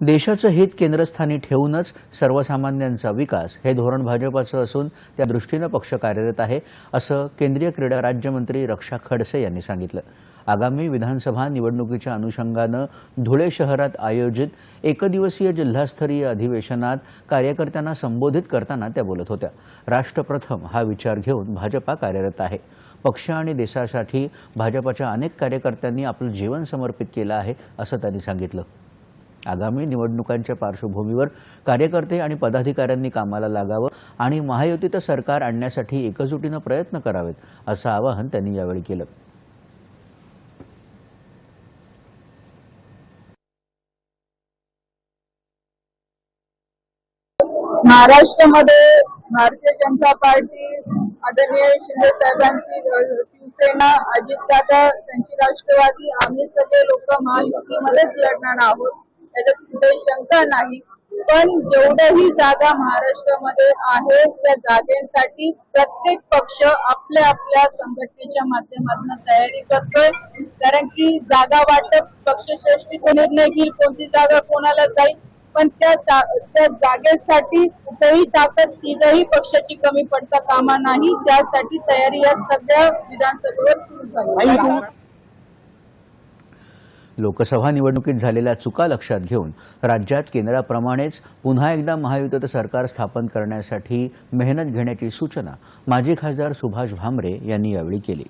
देशाचं हित केंद्रस्थानी ठेवूनच सर्वसामान्यांचा विकास हे धोरण भाजपाचं असून त्या दृष्टीनं पक्ष कार्यरत आहे असं केंद्रीय क्रीडा राज्यमंत्री रक्षा खडसे यांनी सांगितलं. आगामी विधानसभा निवडणुकीच्या अनुषंगानं धुळे शहरात आयोजित एकदिवसीय जिल्हास्तरीय अधिवेशनात कार्यकर्त्यांना संबोधित करताना त्या बोलत होत्या. राष्ट्रप्रथम हा विचार घेऊन भाजपा कार्यरत आहे. पक्ष आणि देशासाठी भाजपाच्या अनेक कार्यकर्त्यांनी आपलं जीवन समर्पित केलं आहे असं त्यांनी सांगितलं. आगामी निवडणुकांच्या पार्श्वभूमीवर कार्यकर्ते आणि पदाधिकाऱ्यांनी कामाला लागावं आणि महायुतीचं सरकार आणण्यासाठी एकजुटीनं प्रयत्न करावेत असं आवाहन त्यांनी यावेळी केलं. महाराष्ट्रामध्ये भारतीय जनता पार्टी आदरणीय शिंदे साहेबांची शिवसेना अजितदादा त्यांची राष्ट्रवादी आम्ही सगळे लोक महायुतीमध्येच लढणार आहोत. त्याच्यात कुठे शंका नाही. पण जेवढ्याही जागा महाराष्ट्रामध्ये आहे त्या जागेसाठी प्रत्येक पक्ष आपल्या आपल्या संघटनेच्या माध्यमातून तयारी करतोय. कारण की जागा वाटप पक्षश्रेष्ठीचा निर्णय घेईल कोणती जागा कोणाला जाईल. पण त्या त्या जागेसाठी कुठेही ताकद तीनही पक्षाची कमी पडता कामा नाही. त्यासाठी तयारी या सगळ्या विधानसभेवर सुरू झाली. लोकसभा निवडणुकीत झालेल्या चुका लक्षात घेऊन राज्यात केंद्राप्रमाणेच पुन्हा एकदा महायुतीचं सरकार स्थापन करण्यासाठी मेहनत घेण्याची सूचना माजी खासदार सुभाष भामरे यांनी यावेळी केली.